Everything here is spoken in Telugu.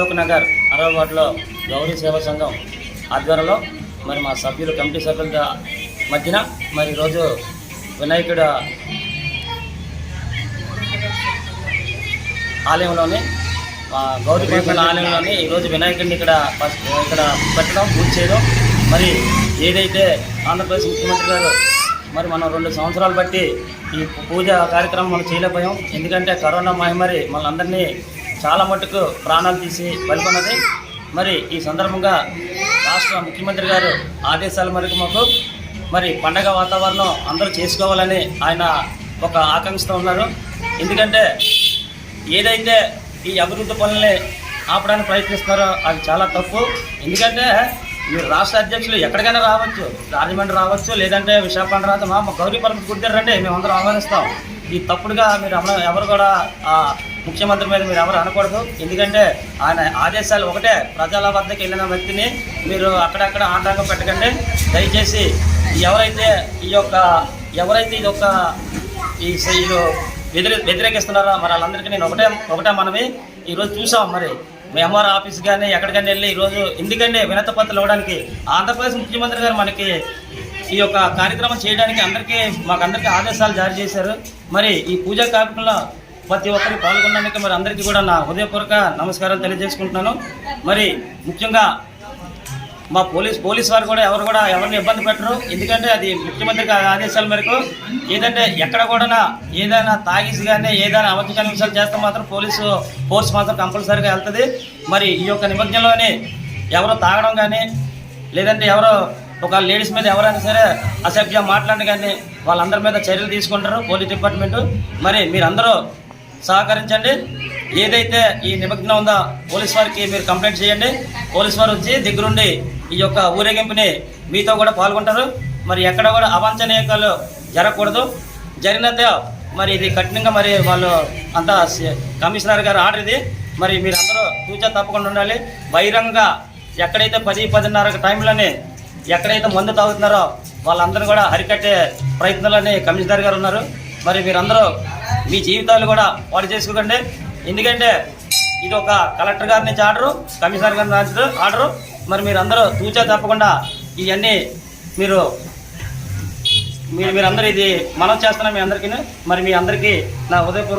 అశోక్ నగర్ అరవై గౌరీ సేవా సంఘం ఆధ్వర్యంలో మరి మా సభ్యులు కమిటీ సభ్యుల మధ్యన మరి రోజు వినాయకుడు ఆలయంలోని గౌరీ ఆలయంలోని ఈరోజు వినాయకుడిని ఇక్కడ ఇక్కడ పెట్టడం పూజ చేయడం. మరి ఏదైతే ఆంధ్రప్రదేశ్ ముఖ్యమంత్రి గారు మరి మనం రెండు సంవత్సరాలు బట్టి ఈ పూజ కార్యక్రమం మనం చేయలేకపోయాం. ఎందుకంటే కరోనా మహమ్మారి మనందరినీ చాలా మటుకు ప్రాణాలు తీసి పలుకున్నది. మరి ఈ సందర్భంగా రాష్ట్ర ముఖ్యమంత్రి గారు ఆదేశాల మేరకు మాకు మరి పండగ వాతావరణం అందరూ చేసుకోవాలని ఆయన ఒక ఆకాంక్షతో ఉన్నారు. ఎందుకంటే ఏదైతే ఈ అభివృద్ధి పనుల్ని ఆపడానికి ప్రయత్నిస్తున్నారో అది చాలా తప్పు. ఎందుకంటే మీరు రాష్ట్ర అధ్యక్షులు ఎక్కడికైనా రావచ్చు రాజమండ్రి రావచ్చు లేదంటే విశాఖపట్నం రావచ్చు మా మా గౌరీ పరమ మేము అందరం ఆహ్వానిస్తాం. ఈ తప్పుడుగా మీరు ఎవరు కూడా ముఖ్యమంత్రి మీద మీరు ఎవరు అనకూడదు. ఎందుకంటే ఆయన ఆదేశాలు ఒకటే ప్రజల వద్దకు వెళ్ళిన వ్యక్తిని మీరు అక్కడక్కడ ఆటంకం పెట్టకండి. దయచేసి ఎవరైతే ఈ యొక్క ఎవరైతే ఇది ఒక ఈ వ్యతిరే వ్యతిరేకిస్తున్నారో మరి వాళ్ళందరికీ నేను ఒకటే ఒకటే మనవి. ఈరోజు చూసాం మరి ఎంఆర్ ఆఫీస్ కానీ ఎక్కడికైనా వెళ్ళి ఈరోజు ఎందుకంటే వినత పత్రాలు ఇవ్వడానికి ఆంధ్రప్రదేశ్ ముఖ్యమంత్రి గారు మనకి ఈ యొక్క కార్యక్రమం చేయడానికి అందరికీ మాకందరికీ ఆదేశాలు జారీ చేశారు. మరి ఈ పూజా కార్యక్రమంలో ప్రతి ఒక్కరు పాల్గొన్నందుకు మరి అందరికీ కూడా నా హృదయపూర్వక నమస్కారాలు తెలియజేసుకుంటున్నాను. మరి ముఖ్యంగా మా పోలీస్ పోలీస్ వారు కూడా ఎవరు కూడా ఎవరిని ఇబ్బంది పెట్టరు. ఎందుకంటే అది ముఖ్యమంత్రి ఆదేశాల మేరకు ఏదంటే ఎక్కడ కూడా ఏదైనా తాగేసి కానీ ఏదైనా అబద్ధకర విషయాలు చేస్తే మాత్రం పోలీసు ఫోర్స్ మాత్రం కంపల్సరీగా వెళ్తుంది. మరి ఈ యొక్క నిమజ్ఞంలోనే ఎవరు తాగడం కానీ లేదంటే ఎవరో ఒక లేడీస్ మీద ఎవరైనా సరే అసభ్యం మాట్లాడడం కానీ వాళ్ళందరి మీద చర్యలు తీసుకుంటారు పోలీస్ డిపార్ట్మెంట్. మరి మీరందరూ సహకరించండి. ఏదైతే ఈ నిమగ్నం ఉందో పోలీస్ వారికి మీరు కంప్లైంట్ చేయండి. పోలీస్ వారు వచ్చి దగ్గరుండి ఈ యొక్క ఊరేగింపుని మీతో కూడా పాల్గొంటారు. మరి ఎక్కడ కూడా అవాంఛనీయకాలు జరగకూడదు. జరిగినదే మరి ఇది కఠినంగా మరి వాళ్ళు అంతా కమిషనర్ గారు ఆర్డర్ ఇది. మరి మీరు అందరూ తూచా తప్పకుండా ఉండాలి. బహిరంగంగా ఎక్కడైతే పది పదిన్నర టైంలోనే ఎక్కడైతే మందు తాగుతున్నారో వాళ్ళందరూ కూడా అరికట్టే ప్రయత్నాలని కమిషనర్ గారు ఉన్నారు. మరి మీరందరూ మీ జీవితాలు కూడా పాడు చేసుకోకండి. ఎందుకంటే ఇది ఒక కలెక్టర్ గారి నుంచి ఆర్డరు కమిషనర్ గారి నుంచి ఆర్డరు మరి మీరు అందరూ తూచా తప్పకుండా ఇవన్నీ మీరు మీరు మీరందరూ ఇది మనం చేస్తున్నాం మీ అందరికీ మరి మీ అందరికీ నా హృదయపూర్వక